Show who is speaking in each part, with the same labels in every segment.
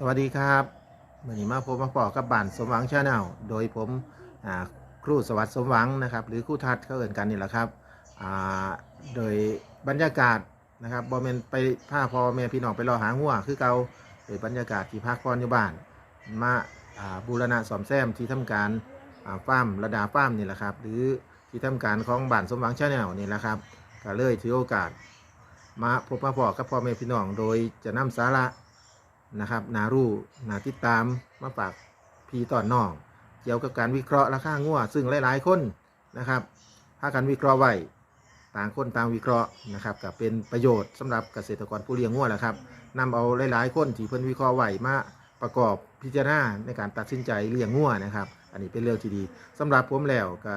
Speaker 1: สวัสดีครับวันนี้มาพบมาปอกับบ้านสมหวังชาแนลโดยผมครูสวัสดิ์สมหวังนะครับ หรือครูทัศน์เขาเอ่นกันนี่แหละครับโดยบรรยากาศนะครับบอมเมนไปผ้าพอแม่พี่น้องไปรอหาหัวคือเกาโดยบรรยากาศที่พักผ่อยู่บ้านมาาบูรณะสอมแซมที่ทำการอ่าฟาร์มระดาฟาร์มนี่แหละครับ หรือที่ทำการของบ้านสมหวังชาแนลนี่แหละครับก็เลยถือโอกาส มาพบมาพอกับพ่อแม่พี่น้องโดยจะนำสาระ นะครับนารู้นาติดตามมาฝากพี่ตอนน้องเกี่ยวกับการวิเคราะห์ราคางัวซึ่งหลายๆคนนะครับถ้าการวิเคราะห์ไว้ต่างคนต่างวิเคราะห์นะครับก็เป็นประโยชน์สำหรับเกษตรกรผู้เลี้ยงงัวแหละครับนำเอาหลายๆ คนที่เพิ่นวิเคราะห์ไว้มาประกอบพิจารณาในการตัดสินใจเลี้ยงงัวนะครับ อันนี้เป็นเรื่องที่ดีสำหรับผมแล้วก็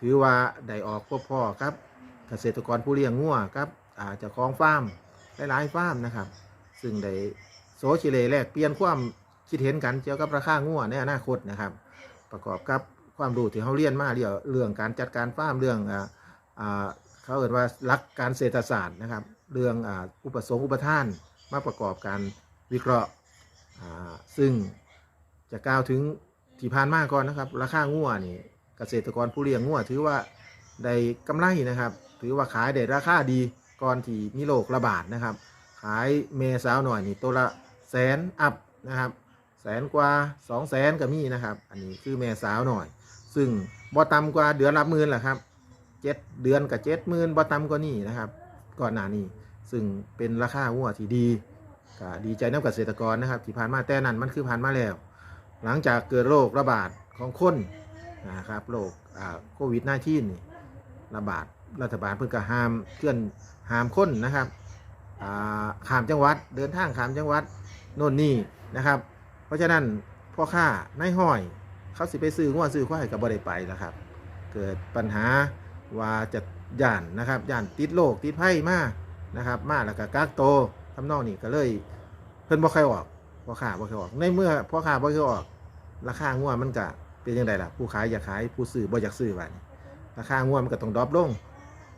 Speaker 1: ถือว่าได้ออกพบพ่อครับ เกษตรกรผู้เลี้ยงงัวครับอาเจะคล้องฟาร์มหลายๆฟาร์มนะครับ ซึ่งได้ โซชิเลแลกเปลี่ยนความคิดเห็นกันเกี่ยวกับราคางัวในอนาคตนะครับ ประกอบกับความรู้ที่เขาเรียนมาเรื่องเรื่องการจัดการฟาร์มเรื่องอ่าเขาเอ่ยว่าหลักการเศรษฐศาสตร์นะครับ เรื่องอุปสงค์อุปทานมาประกอบการวิเคราะห์ซึ่งจะกล่าวถึงที่ผ่านมาก่อนนะครับ ราคางัวนี่เกษตรกรผู้เลี้ยงงัวถือว่าได้กำไรนะครับ ถือว่าขายได้ราคาดีก่อนที่มีโรคระบาดนะครับ ขายเมสาวหน่อยนี่ตัวละ แสนอัพนะครับแสนกว่าสองแสนก็มีนะครับ อันนี้คือเมสาวหน่อย ซึ่งบ่ต่ำกว่าเดือนละหมื่นแหละครับเจ็ดเดือนกับเจ็ดหมื่นบ่ต่ำกว่านี้นะครับ ก่อนหน้านี้ ซึ่งเป็นราคาหัวที่ดีก็ดีใจน้ำเกษตรกรนะครับ ที่ผ่านมาแต่นั้นมันคือผ่านมาแล้ว หลังจากเกิดโรคระบาดของคนนะครับโรคโควิด -19 นี่ระบาดรัฐบาลเพิ่งก็ห้ามเคลื่อนห้ามคนนะครับขามจังหวัดเดินทางข้ามจังหวัด โน่นนี่นะครับ เพราะฉะนั้นพ่อค้าในายห้อย เขาสิไปซื้องัวซื้อควายกับบริไปแล้วครับ เกิดปัญหาว่าจะย่านนะครับย่านติดโรคติดไพ่มานะครับมาแล้วก็กักโตทำนองนี้ก็เลยเพิ่นบ่ใครออกพ่อค้าบ่ใครออก ในเมื่อพ่อค้าบ่ใครออก ราคางัวมันก็เป็นยังไงล่ะ ผู้ขายอยากขายผู้ซื้อบ่อยากซื้อบันี้ราคางัวมันก็ต้องดรอปลง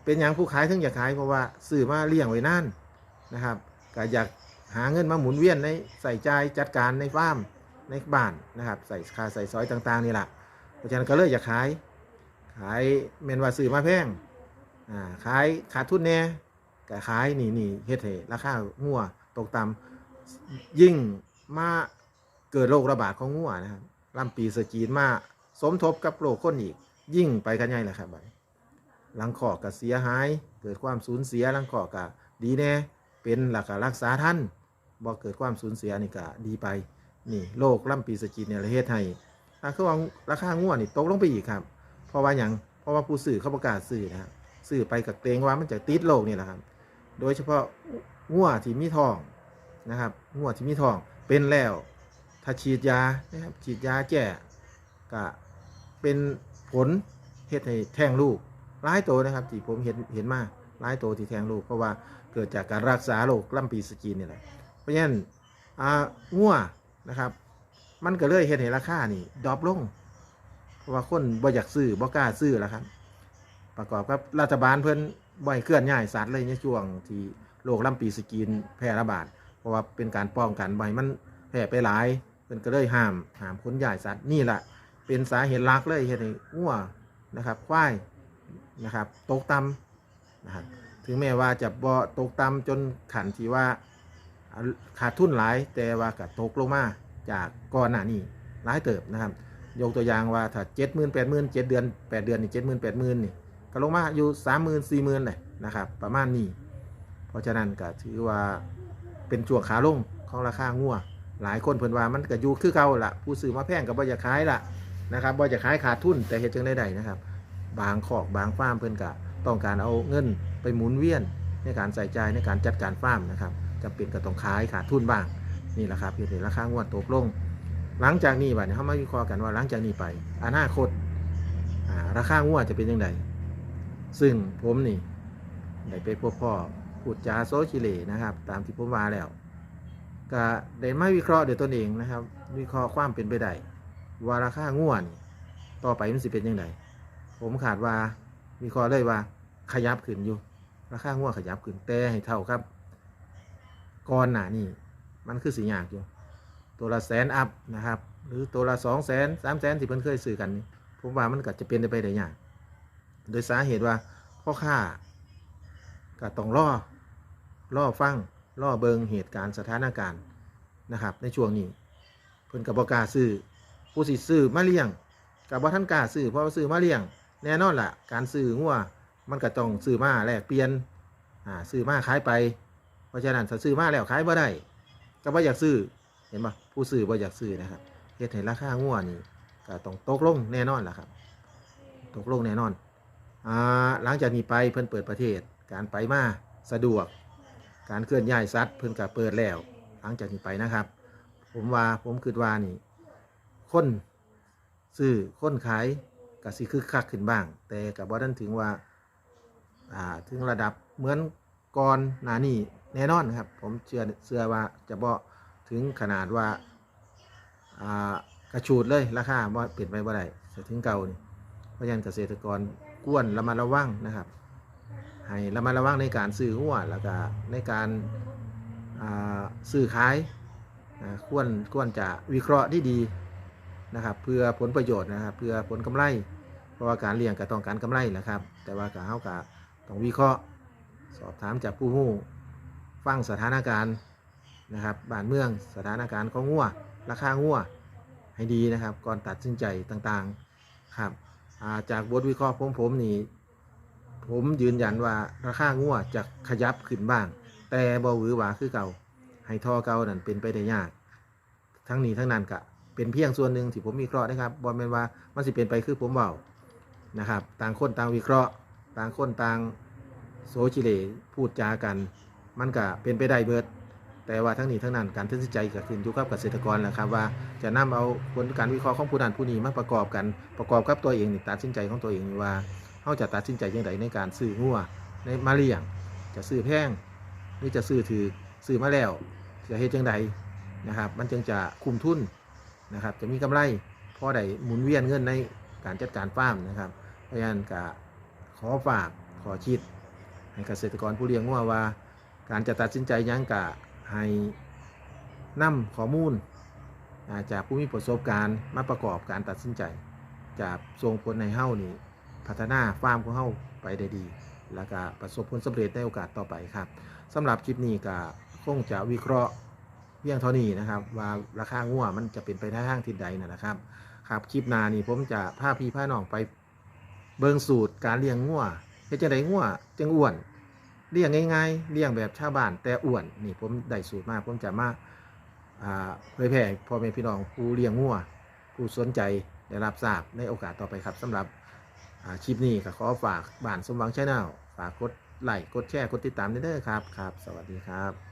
Speaker 1: เป็นอย่างผู้ขายถึงอยากขายเพราะว่าซื้อมาเลี้ยงไว้นานนะครับก็อยาก หาเงินมาหมุนเวียนในใส่ใจจัดการในฟาร์มในบ้านนะครับใส่คาใส่ซอยต่างๆนี่แหละเพราะฉะนั้นก็เลยอยากขาย ขายเมนว่าซื้อมาแพงอ่าขายขาดทุนแน่ก็ขายนี่นี่เฮ็ดให้ราคางัวตกต่ำยิ่งมาเกิดโรคระบาดของงัวนะครับลำปีสกีนมาสมทบกับโรคคนอีก ยิ่งไปกันใหญ่เลยครับบัดหลังขอก็เสียหาย เกิดความสูญเสียหลังขอก็ดีแน่เป็นหลักการรักษาท่าน บ่เกิดความสูญเสียนี่ก็ดีไปนี่โรคล่ำปีสกีเนี่ยประเทศไทยราคาราคาง่วนี่ตกลงไปอีกครับ เพราะว่าอย่างเพราะว่าผู้สื่อเขาประกาศสื่อนะครับสื่อไปกับเกรงว่ามันจะติดโรคนี่แหละครับ โดยเฉพาะง่วที่มีทองนะครับง่วที่มีทองเป็นแล้วถ้าฉีดยานะครับฉีดยาแก้ก็เป็นผลเฮ็ดให้แทงลูกร้ายโตวนะครับที่ผมเห็นเห็นมาร้ายโตวที่แทงลูกเพราะว่าเกิดจากการรักษาโรคล่ำปีสกีนนี่แหละ ราะฉะนั้นอ่างัวนะครับ มันก็เลยเห็นให้ราคานี่ดรอปลง เพราะว่าคนบ่อยากซื้อบ่กล้าซื้อแล้วครับ ประกอบกับรัฐบาลเพิ่นบ่อยเคลื่อนย้ายสัตว์เลยในช่วงที่โรคลำปีสกีนแพร่ระบาด เพราะว่าเป็นการป้องกันบ่อยมันแพร่ไปหลายเพิ่นก็เลยห้ามห้ามคนย้ายสัตว์นี่แหละเป็นสาเหตุหลักเลยเฮ็ดให้งัวนะครับควายนะครับตกต่ำนะครับถึงแม้ว่าจะบ่ตกต่ำจนขันที่ว่า ขาดทุนหลายแต่ว่าก็ตกลงมาจากก่อนหน้านี้หลายเติบนะครับ ยกตัวอย่างว่าถ้าเจ็ดหมื่นแปดหมื่นเจ็ดเดือนแปดเดือนนี่เจ็ดหมื่นแปดหมื่นนี่ก็ลงมาอยู่สามหมื่นสี่หมื่นเลยนะครับ ประมาณนี้ เพราะฉะนั้นก็ถือว่าเป็นช่วงขาลงของราคางัวหลายคนเพิ่นว่ามันก็อยู่คือเก่าละผู้ซื้อมาแพงก็บ่อยากขายละนะครับบ่อยากขายขาดทุนแต่เฮ็ดจังได้นะครับ บางขอกบางฟาร์มเพิ่นก็ต้องการเอาเงินไปหมุนเวียนในการใส่ใจในการจัดการฟาร์มนะครับ จำเป็นก็ต้องขายขาดทุนบ้างนี่แหละครับเห็นราคางวดตกลง หลังจากนี้บัดนี้เขามาวิเคราะห์กันว่าหลังจากนี้ไป อนาคตราคางวดจะเป็นยังไงซึ่งผมนี่ได้ไปพบพ่อพูดจาโซชิเลนะครับ ตามที่ผมว่าแล้ว ก็ได้มาวิเคราะห์เดี๋ยวตนเองนะครับ วิเคราะห์ความเป็นไปได้ว่าราคางวดต่อไปมันสิเป็นยังไงผมขาดว่ามีข้อเลยว่าขยับขึ้นอยู่ราคาหัวขยับขึ้นแต่ให้เท่าครับ ก่อนหน้านี่มันคือสียากอยู่ ตัวละแสนอัพนะครับ หรือตัวละสองแสนสามแสนที่เพิ่นเคยซื้อกันนี่ผมว่ามันก็จะเป็นไปได้ยากโดยสาเหตุว่าพ่อค้าก็ต้องรอรอฟังรอเบิงเหตุการณ์สถานการณ์นะครับ ในช่วงนี้เพิ่นกับบอกาซื้อผู้สิซื้อมาเลี้ยงกับว่าท่านกาซื้อเพราะว่าซื้อมาเลี้ยง แน่นอนล่ะ การซื้องัวมันก็ต้องซื้อมาแลกเปลี่ยนอ่าซื้อมาขายไป เพราะฉะนั้นซื้อมาแล้วขายบ่ได้ก็บ่อยากซื้อเห็นปะผู้ซื้อบ่อยากซื้อนะครับเฮ็ดให้ราคางัวนี่ก็ต้องตกลงแน่นอนล่ะครับ ตกลงแน่นอนอ่าหลังจากนี้ไปเพิ่นเปิดประเทศ การไปมาสะดวก การเคลื่อนย้ายสัตว์เพิ่นก็เปิดแล้ว หลังจากนี้ไปนะครับ ผมว่าผมคิดว่านี่คนซื้อคนขายก็สิคึกคักขึ้นบ้าง แต่กับว่าท่านถึงว่าอ่าถึงระดับเหมือนก่อนหน้านี่ แน่นอนครับ ผมเชื่อเชื่อว่าจะบ่ถึงขนาดว่า อ่ากระชูดเลยราคาว่าเปลี่ยนไปบ่ได้จะถึงเก่านี่เพราะฉะนั้นเกษตรกรกวนระมัดระวังนะครับ ให้ระมัดระวังในการซื้อหัวแล้วก็ในการซื้อขายควรควรจะวิเคราะห์ที่ดีนะครับ เพื่อผลประโยชน์นะครับ เพื่อผลกำไร เพราะว่าการเลี้ยงก็ต้องการกำไรแหละครับ แต่ว่าการเฮาก็ต้องวิเคราะห์ สอบถามจากผู้รู้ ฟังสถานการณ์นะครับบ้านเมืองสถานการณ์ของงัวราคางัวให้ดีนะครับ ก่อนตัดสินใจต่างๆครับาจากบทวิเคราะห์ผมผมนี่ผมยืนยันว่าราคางัวจะขยับขึ้นบ้าง แต่บ่หวือหวาคือเก่าให้ทอเก่านั่นเป็นไปได้ยาก ทั้งนี้ทั้งนั้นก็เป็นเพียงส่วนหนึ่งที่ผมวิเคราะห์นะครับบอลแมนว่ามันสิเป็นไปคือผมเบานะครับ ต่างคนต่างวิเคราะห์ ต่างคนต่างโซชิเลพูดจากัน มันก็เป็นไปได้เบิด แต่ว่าทั้งนี้ทั้งนั้นการตัดสินใจก็ขึ้นอยู่กับเกษตรกรแหละครับว่าจะนำเอาผลการวิเคราะห์ของผู้นั้นผู้นี้มาประกอบกันประกอบกับตัวเองตัดสินใจของตัวเองว่าเขาจะตัดสินใจอยังไงในการซื้องัวในมาเลี้ยง จะซื้อแพงหรือจะซื้อถือซื้อมาแล้วจะเฮ็ดจังใดนะครับ มันจึงจะคุ้มทุนนะครับ จะมีกำไรพอได้หมุนเวียนเงินในการจัดการฟาร์มนะครับเพราะฉะนั้นก็ขอฝากขอคิดให้เกษตรกรผู้เลี้ยงวัวว่า การจะตัดสินใจยังกะให้นำข้อมูลาจากผู้มีประสบการณ์มาประกอบการตัดสินใจจะส่งผลในเฮ้านี่พัฒนาฟาร์มของเฮ้าไปได้ดี แล้วก็ประสบผลสำเร็จในโอกาสต่อไปครับสำหรับคลิปนี้ก็คงจะวิเคราะห์เพียงเท่านี้นะครับ ว่าราคางัวมันจะเป็นไปในทางทิศใดนะนะครับ ครับคลิปหนานี่ผมจะพาพี่พาน้องไปเบิงสูตรการเลี้ยงงัวเฮ็ดจังไดงัวจังอ้วน เลี้ยงง่ายๆเลี้ยงแบบชาวบ้านแต่อ้วนนี่ผมได้สูตรมาผมจะมาเผยแพร่พ่อแม่พี่น้องผู้เลี้ยงงัวผู้สนใจได้รับทราบในโอกาสต่อไปครับสำหรับคลิปนี้ก็ขอฝากบ้านสมหวังชาแนลฝากกดไลค์กดแชร์กดติดตามด้วยเด้อครับครับ สวัสดีครับ